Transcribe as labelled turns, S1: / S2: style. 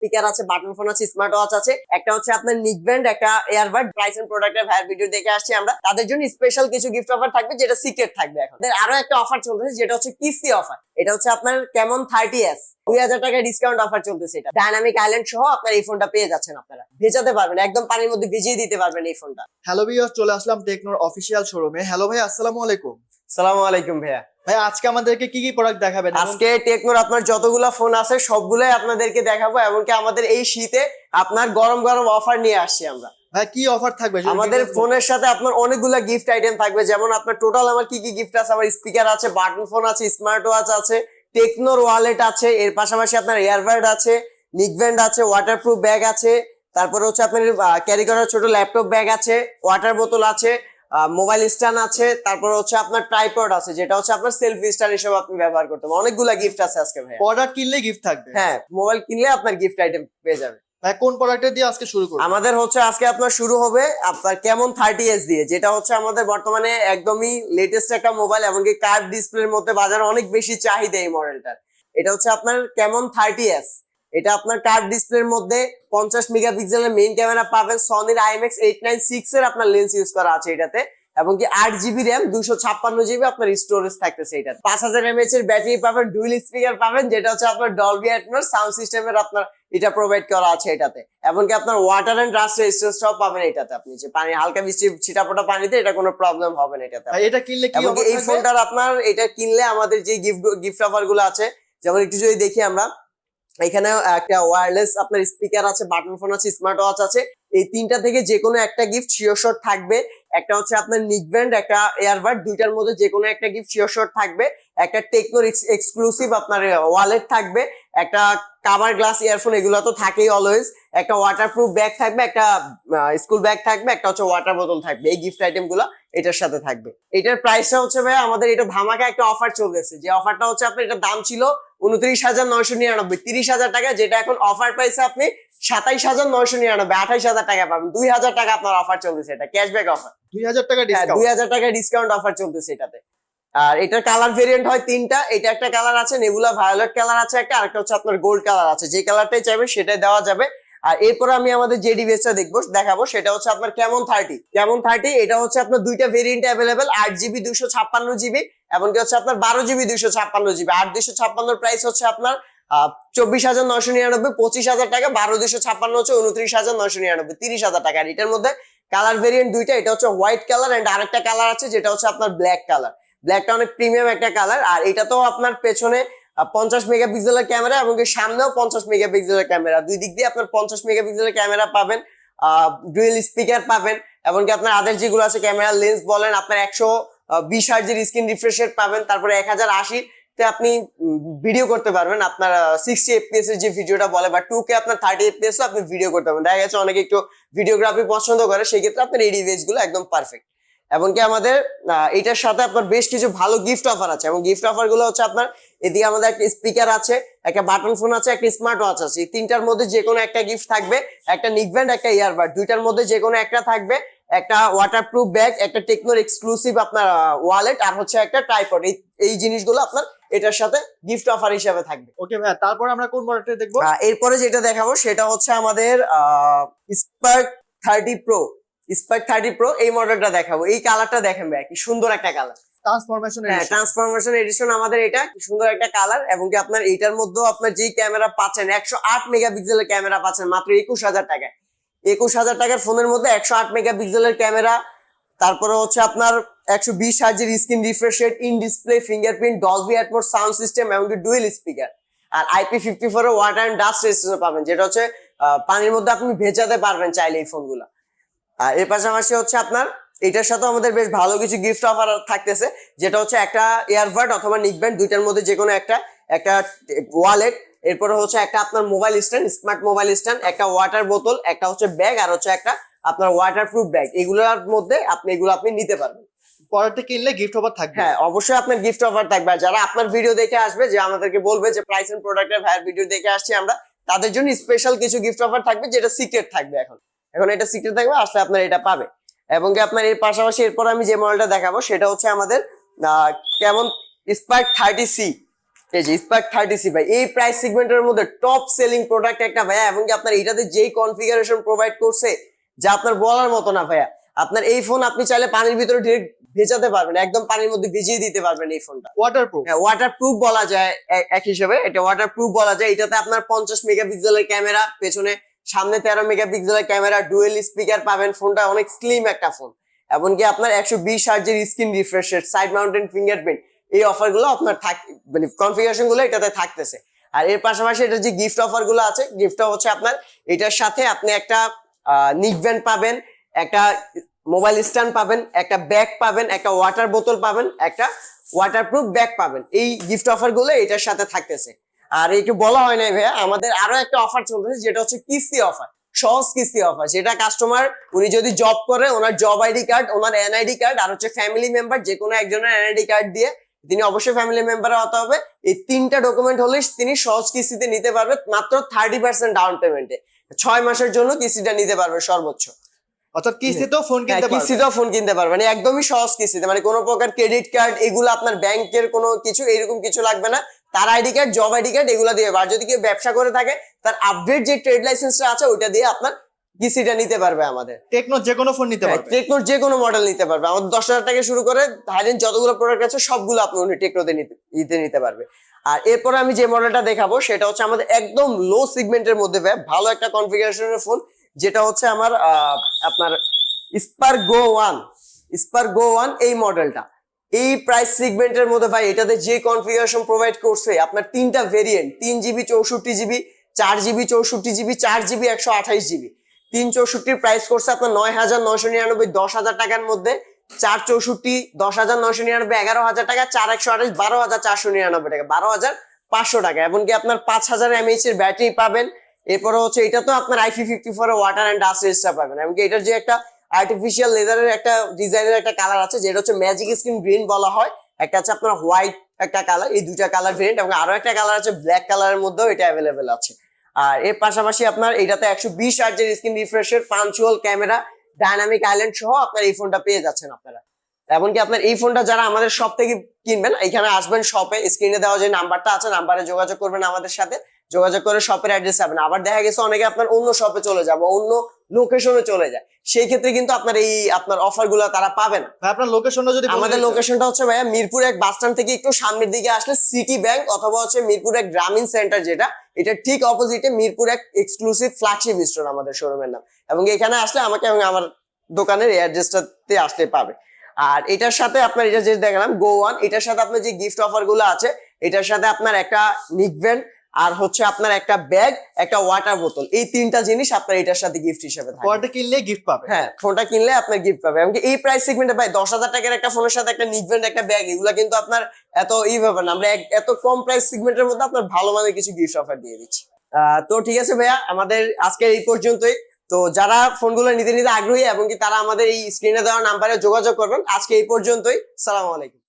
S1: Speaker আছে button phone আছে smart watch আছে। একটা হচ্ছে আপনার নিক ব্যান্ড একটা এয়ারবাড প্রাইস এন্ড প্রোডাক্টের ভাইয়ের ভিডিও দেখে আসছি আমরা। তাদের জন্য স্পেশাল কিছু গিফট অফার থাকবে যেটা সিক্রেট থাকবে এখন। আরও একটা অফার চলতেছে যেটা হচ্ছে কিস্তি অফার এটা হচ্ছে আপনার কেমন থার্টি এস দুই হাজার টাকা ডিসকাউন্ট অফার চলতেছে এটা। ডাইনামিক আইল্যান্ড সহ আপনার এই ফোনটা পেয়ে যাচ্ছেন আপনারা। ভেজাতে পারবেন একদম পানির মধ্যে ভিজিয়ে দিতে পারবেন এই ফোনটা
S2: হ্যালো ভিউয়ার্স চলে আসলাম টেকনোর অফিসিয়াল শোরুমে হ্যালো ভাই আসসালামু আলাইকুম।
S1: সালামু আলাইকুম ভাইয়া।
S2: ভাই আজকে আমাদেরকে কি কি প্রোডাক্ট দেখাবেন?
S1: আজকে টেকনোর আপনার যতগুলা ফোন আছে সবগুলাই আপনাদেরকে দেখাবো এমনকি আমাদের এই শীতে আপনার গরম গরম অফার নিয়ে আসছি আমরা।
S2: ভাই কি অফার থাকবে?
S1: আমাদের ফোনের সাথে আপনার অনেকগুলা গিফট আইটেম থাকবে যেমন আপনার টোটাল আমার কি কি গিফট আছে? আমার স্পিকার আছে বাটন ফোন আছে স্মার্ট ওয়াচ আছে টেকনোর ওয়ালেট আছে এর পাশাপাশি আপনার এয়ারবাড আছে নিকব্যান্ড আছে ওয়াটারপ্রুফ ব্যাগ আছে তারপরে হচ্ছে আপনার ক্যারি করার ছোট ল্যাপটপ ব্যাগ আছে ওয়াটার বোতল আছে মোবাইল স্ট্যান্ড আছে তারপর হচ্ছে আপনার ট্রাইপড আছে যেটা হচ্ছে আপনার সেলফি স্ট্যান্ড হিসেবে আপনি ব্যবহার করতে পারেন। অনেকগুলা গিফট আছে আজকে ভাই
S2: প্রোডাক্ট কিনলে গিফট থাকবে?
S1: হ্যাঁ মোবাইল কিনলে আপনার গিফট আইটেম পেয়ে যাবে।
S2: ভাই কোন প্রোডাক্টের দিয়ে আজকে শুরু করব?
S1: আমাদের হচ্ছে আজকে আপনার শুরু হবে আপনার কেমন থার্টি এস দিয়ে যেটা হচ্ছে আমাদের বর্তমানে একদমই লেটেস্ট একটা মোবাইল এমনকি কার্ভ ডিসপ্লের মধ্যে বাজারে অনেক বেশি চাহিদা এই মডেলটার এটা হচ্ছে আপনার কেমন থার্টি এস এটা আপনার কার্ভ ডিসপ্লের মধ্যে পঞ্চাশ মেগাপিক্সেলের মেইন ক্যামেরা পাবেন সনির আইএমএক্স এইট নাইন সিক্স এর আপনার লেন্স ইউজ করা আছে এটাতে এবং কি আট জিবি র্যাম দুশো ছাপ্পান্ন জিবি আপনার স্টোরেজ থাকতেছে এটা পাঁচ হাজার এমএচ এর ব্যাটারি পাবেন ডুয়েল স্পিকার পাবেন যেটা হচ্ছে আপনার ডলবি অ্যাটমস সাউন্ড সিস্টেমের আপনার এটা প্রোভাইড করা আছে এটাতে। এমনকি আপনার ওয়াটার এন্ড রাস্ট রেজিস্ট্যান্সটাও পাবেন এটাতে আপনি যে পানি হালকা বৃষ্টি ছিটাফোটা পানিতে এটা কোনো প্রবলেম হবে না এটাতে
S2: এটা কিনলে কি
S1: এই ফোনটার আপনার এটা কিনলে আমাদের যে গিফট গিফট অফারগুলো আছে যেমন একটু যদি দেখি আমরা এখানে একটা ওয়্যারলেস আপনার স্পিকার আছে বাটন ফোন আছে স্মার্ট ওয়াচ আছে। এই তিনটা থেকে যে কোনো একটা গিফট শিওর থাকবে। একটা হচ্ছে আপনার নিক ব্যান্ড একটা এয়ারবাড দুইটার মধ্যে যে কোনো একটা গিফট শিওর থাকবে। একটা টেকনোর এক্সক্লুসিভ আপনার ওয়ালেট থাকবে। একটা কাভার গ্লাস ইয়ারফোন এগুলো তো থাকেই অলওয়েজ একটা ওয়াটারপ্রুফ ব্যাগ থাকবে, একটা স্কুল ব্যাগ থাকবে, একটা হচ্ছে ওয়াটার বোতল থাকবে। এই গিফট আইটেমগুলো এটার সাথে থাকবে। এটার প্রাইসটা হচ্ছে ভাই আমাদের এটা ধামাকা একটা অফার চলতেছে। যে অফারটা হচ্ছে আপনার, এটার দাম ছিল উনত্রিশ হাজার নয়শো নিরানব্বই তিরিশ হাজার টাকা যেটা এখন অফার পাইছে আপনি সাতাইশ হাজার নয়শো নিরানব্বই আঠাইশ হাজার টাকা পাবেন। দুই হাজার টাকা আপনার অফার চলতেছে এটা ক্যাশব্যাক অফার
S2: দুই হাজার টাকা
S1: হ্যাঁ দুই হাজার টাকা ডিসকাউন্ট অফার চলতেছে এটাতে। আর এটার কালার ভেরিয়েন্ট হয় তিনটা এটা একটা কালার আছে নেবুলা ভায়োলেট কালার আছে একটা আরেকটা হচ্ছে আপনার গোল্ড কালার আছে। যে কালারটাই চাইবে সেটাই দেওয়া যাবে। আর এরপরে আমি আমাদের যে ডিভাইসটা দেখব, দেখাবো, সেটা হচ্ছে আপনার কেমন থার্টি কেমন থার্টি এটা হচ্ছে আপনার দুইটা ভেরিয়েন্ট অ্যাভেলেবেল আট জিবি দুশো ছাপ্পান্ন জিবি, এমনকি হচ্ছে আপনার বারো জিবি দুশো ছাপ্পান্ন জিবি। আট দুশো ছাপ্পান্নর প্রাইস হচ্ছে আপনার চব্বিশ হাজার নয়শো নিরানব্বই, পঁচিশ হাজার টাকা, বারো দুশো ছাপ্পান্ন হচ্ছে উনত্রিশ হাজার নয়শো নিরানব্বই, তিরিশ হাজার টাকা। আর এটার মধ্যে কালার ভেরিয়েন্ট দুইটা, এটা হচ্ছে হোয়াইট কালার এন্ড আরেকটা কালার আছে, যেটা হচ্ছে আপনার ব্ল্যাক কালার ব্ল্যাকটা অনেক প্রিমিয়াম একটা কালার আর এটা তো আপনার পেছনে পঞ্চাশ মেগাপিক্সেলের ক্যামেরা এবং সামনেও পঞ্চাশ মেগাপিক্সেলের ক্যামেরা। দুই দিক দিয়ে আপনার পঞ্চাশ মেগাপিক্সেলের ক্যামেরা পাবেন ডুয়েল স্পিকার পাবেন এমনকি আপনার আদার যেগুলো আছে ক্যামেরা লেন্স বলেন, আপনার একশো বিশ হার্জের স্ক্রিন রিফ্রেশ রেট পাবেন, তারপরে এক হাজার আশি তে আপনি ভিডিও করতে পারবেন। আপনার সিক্সটি এফপিএস এর যে ভিডিওটা বলে বা টু কে আপনার থার্টি এফপিএস আপনি ভিডিও করতে পারবেন। দেখা গেছে অনেকে একটু ভিডিওগ্রাফি পছন্দ করে সেই ক্ষেত্রে আপনার এই ডিভাইসগুলো একদম পারফেক্ট এমনকি আমাদের এটার সাথে আপনার বেশ কিছু ভালো গিফট অফার আছে। এবং গিফট অফারগুলো হচ্ছে আপনার এদিকে আমাদের একটা স্পিকার আছে একটা বাটন ফোন আছে একটা স্মার্ট ওয়াচ আছে। এই তিনটার মধ্যে যে কোনো একটা গিফট থাকবে একটা নিকব্যান্ড একটা ইয়ারবাড দুইটার মধ্যে যে কোনো একটা থাকবে একটা ওয়াটারপ্রুফ ব্যাগ একটা টেকনোর এক্সক্লুসিভ আপনার ওয়ালেট আর হচ্ছে একটা ট্রাইপড এই এই জিনিসগুলো আপনার এটার সাথে গিফট অফার হিসেবে থাকবে।
S2: ওকে ভাই তারপর আমরা কোন মডেলটা দেখব?
S1: এরপরে যেটা দেখাবো সেটা হচ্ছে আমাদের Spark thirty Pro Spark thirty Pro এই মডেলটা দেখাবো। এই কালারটা দেখেন ভাই কি সুন্দর একটা কালার
S2: ট্রান্সফরমেশন
S1: হ্যাঁ ট্রান্সফরমেশন এডিশন আমাদের এটা সুন্দর একটা কালার এবং কি আপনার মধ্যেও আপনার যেই ক্যামেরা পাচ্ছেন একশো আট মেগাপিক্সেলের ক্যামেরা পাচ্ছেন মাত্র একুশ হাজার টাকায়। একুশ হাজার টাকার ফোনের মধ্যে একশো আট মেগাপিক্সেলের ক্যামেরা তারপরে হচ্ছে আপনার একশো বিশ হার্জের screen refresh rate in display fingerprint Dolby sound system এমনকি dual speaker R IP fifty four water and dust পাবেন যেটা হচ্ছে পানির মধ্যে আপনি ভেজাতে পারবেন চাইলে এই ফোন ফোনগুলো আর এর পাশাপাশি হচ্ছে আপনার এটার সাথে আমাদের বেশ ভালো কিছু গিফট অফার থাকতেছে যেটা হচ্ছে একটা এয়ারবাড অথবা নিকব্যান্ড দুইটার মধ্যে যে কোনো একটা একটা ওয়ালেট এরপরে হচ্ছে একটা আপনার mobile stand smart mobile stand একটা ওয়াটার বোতল একটা হচ্ছে ব্যাগ আর হচ্ছে একটা আপনার ওয়াটার প্রুফ ব্যাগ এগুলোর মধ্যে আপনি এগুলো আপনি নিতে পারবেন।
S2: প্রোডাক্টে কিনলে গিফট অফার থাকবে।
S1: হ্যাঁ অবশ্যই আপনার গিফট অফার থাকবে। আর যারা আপনার ভিডিও দেখে আসবে যে আমাদেরকে বলবে যে প্রাইস এন্ড প্রোডাক্টের ভাইয়ের ভিডিও দেখে আসছি আমরা তাদের জন্য স্পেশাল কিছু গিফট অফার থাকবে যেটা সিক্রেট থাকবে এখন। এখন এটা সিক্রেট থাকবে আসলে আপনার এটা পাবে। এবং কি আপনার এর পাশাপাশি এরপর আমি যে মডেলটা দেখাবো সেটা হচ্ছে আমাদের কেমন স্পার্ক থার্টি সি এই যে স্পার্ক থার্টি সি ভাই এই প্রাইস সেগমেন্টের মধ্যে টপ সেলিং প্রোডাক্ট একটা ভাইয়া এবং কি আপনার এটাতে যেই কনফিগারেশন প্রোভাইড করছে যা আপনার বলার মতো না ভাইয়া। আপনার এই ফোন আপনি চাইলে পানির ভিতরে ডিরেক্ট ভেজাতে পারবেন একদম পানির মধ্যে ভিজিয়ে দিতে পারবেন এই ফোনটা
S2: ওয়াটার প্রুফ
S1: ওয়াটার প্রুফ বলা যায় এক হিসেবে এটা ওয়াটার প্রুফ বলা যায় এটাতে আপনার পঞ্চাশ মেগাপিক্সেলের ক্যামেরা পেছনে সামনে তেরো মেগাপিক্সেলের ক্যামেরা ডুয়েল স্পিকার পাবেন। ফোনটা অনেক স্লিম একটা ফোন এমনকি আপনার একশো বিশ হার্জের screen refresh side mounted fingerprint এই অফারগুলো আপনার থাক মানে কনফিগারেশনগুলো এটাতে থাকতেছে। আর এর পাশাপাশি এটা যে গিফট অফারগুলো আছে গিফটটা হচ্ছে আপনার, এটার সাথে আপনি একটা নিক ব্যান্ড পাবেন, একটা মোবাইল স্ট্যান্ড পাবেন, একটা ব্যাগ পাবেন, একটা ওয়াটার বোতল পাবেন, একটা ওয়াটারপ্রুফ ব্যাগ পাবেন। এই গিফট অফারগুলো এটার সাথে থাকতেছে। আর একটু বলা হয় নাই ভাইয়া আমাদের আরও একটা অফার চলতেছে যেটা হচ্ছে কিস্তি অফার সহজ কিস্তি অফার যেটা কাস্টমার উনি যদি জব করে ওনার জব আইডি কার্ড ওনার এনআইডি কার্ড আর হচ্ছে ফ্যামিলি মেম্বার যে কোনো একজনের এনআইডি কার্ড দিয়ে তিনি অবশ্যই ফ্যামিলি মেম্বার হতে হবে। এই তিনটা ডকুমেন্ট হলে তিনি সহজ কিস্তিতে নিতে পারবে মাত্র থার্টি পার্সেন্ট ডাউন পেমেন্টে ছয় মাসের জন্য কিস্তিটা নিতে পারবে সর্বোচ্চ।
S2: অর্থাৎ কিস্তিতেও ফোন
S1: হ্যাঁ,
S2: কিনতে পারবে।
S1: কিস্তিতেও ফোন কিনতে পারবেন একদমই সহজ কিস্তিতে মানে কোনো প্রকার ক্রেডিট কার্ড এগুলো আপনার ব্যাংকের কোনো কিছু এরকম কিছু লাগবে না। তার ID card job ID card এগুলো দিয়ে। আর যদি কেউ ব্যবসা করে থাকে তার আপডেট যে ট্রেড লাইসেন্সটা আছে ওইটা দিয়ে আপনার কিস্তিটা নিতে পারবে আমাদের।
S2: টেকনো যে কোনো ফোন নিতে পারবে।
S1: টেকনোর যে কোনো মডেল নিতে পারবে। আমাদের দশ হাজার টাকা শুরু করে হাইলেন যতগুলো প্রোডাক্ট আছে সবগুলো আপনি উনি টেকনোতে নিতে নিতে পারবে। আর এরপরে আমি যে মডেলটা দেখাবো সেটা হচ্ছে আমাদের একদম লো সিগমেন্টের মধ্যে ভালো একটা কনফিগারেশনের ফোন যেটা হচ্ছে আমার আহ, আপনার Spark Go one Spark Go one এই মডেলটা এই প্রাইস সিগমেন্টের মধ্যে ভাই, এটাতে যে কনফিগারেশন প্রোভাইড করছে, আপনার তিনটা ভেরিয়েন্ট তিন জিবি চৌষট্টি জিবি চার জিবি চৌষট্টি জিবি চার জিবি একশো আঠাইশ জিবি তিন চৌষট্টির প্রাইস করছে আপনার নয় হাজার নয়শো নিরানব্বই, দশ হাজার টাকার মধ্যে। চার চৌষট্টি, দশ হাজার নয়শো নিরানব্বই, এগারো হাজার টাকা, চার একশো আঠাশ বারো হাজার চারশো নিরানব্বই টাকা, বারো হাজার পাঁচশো টাকা। এমনকি আপনার পাঁচ হাজার এমএইচ এর ব্যাটারি পাবেন। এরপরে হচ্ছে, এটা তো আপনার IP fifty four water and dust resistor পাবেন। এমনকি এটার যে একটা আর্টিফিশিয়াল লেদারের একটা ডিজাইনের একটা কালার আছে, যেটা হচ্ছে ম্যাজিক স্ক্রিন গ্রিন বলা হয়। একটা আছে আপনার হোয়াইট একটা কালার এই দুইটা কালার ভেরিয়েন্ট এবং আরও একটা কালার আছে ব্ল্যাক কালারের মধ্যেও এটা অ্যাভেলেবেল আছে। আর এর পাশাপাশি আপনার এটাতে একশো বিশ আর্জের screen রিফ্রেশের punch hole camera Dynamic Island সহ আপনার এই ফোনটা পেয়ে যাচ্ছেন আপনারা। এমনকি আপনার এই ফোনটা যারা আমাদের শপ থেকে কিনবেন, এখানে আসবেন শপে স্ক্রিনে দেওয়া যে নাম্বারটা আছে নাম্বারে যোগাযোগ করবেন আমাদের সাথে, যোগাযোগ করে শপের অ্যাড্রেস পাবেন। আবার দেখা গেছে অনেকে আপনার অন্য শপে চলে যাবে, অন্য লোকেশনে চলে যায়। সেই ক্ষেত্রে কিন্তু আপনার এই আপনার অফারগুলো তারা পাবে না।
S2: ভাই আপনার লোকেশনটা যদি
S1: আমাদের। লোকেশনটা হচ্ছে ভাইয়া মিরপুর এক বাস স্ট্যান্ড থেকে একটু সামনের দিকে আসলে সিটি ব্যাংক অথবা হচ্ছে মিরপুর এক গ্রামীণ সেন্টার যেটা এটা ঠিক অপোজিটে মিরপুর এক এক্সক্লুসিভ ফ্ল্যাগশিপ স্টোর আমাদের শোরুমের নাম। এবং এখানে আসলে আমাকে এবং আমার দোকানের এই অ্যাড্রেসটাতে আসলে পাবে। আর এটার সাথে আপনার এটা যে দেখলাম গো ওয়ান এটার সাথে আপনার যে গিফট অফারগুলো আছে এটার সাথে আপনার একটা নিকভ্যান আর হচ্ছে আপনার একটা ব্যাগ একটা ওয়াটার বোতল এই তিনটা জিনিস আপনার এটার সাথে গিফট হিসেবে
S2: ফোনটা কিনলে গিফট পাবে।
S1: হ্যাঁ ফোনটা কিনলে আপনার গিফট পাবে। এমনকি এই প্রাইস সেগমেন্টে ভাই দশ হাজার টাকার একটা ফোনের সাথে একটা নিকভেন্ট একটা ব্যাগ এগুলা কিন্তু আপনার এত ই ব্যাপার না। আমরা এত কম প্রাইস সেগমেন্টের মধ্যে আপনার ভালো মানের কিছু গিফট অফার দিয়ে দিচ্ছি। আহ, তো ঠিক আছে ভাইয়া আমাদের আজকের এই পর্যন্তই। তো যারা ফোনগুলো নিতে নিতে আগ্রহী এবং কি তারা আমাদের এই স্ক্রিনে দেওয়া নাম্বারে যোগাযোগ করবেন আজকে এই পর্যন্তই। সালাম আলাইকুম।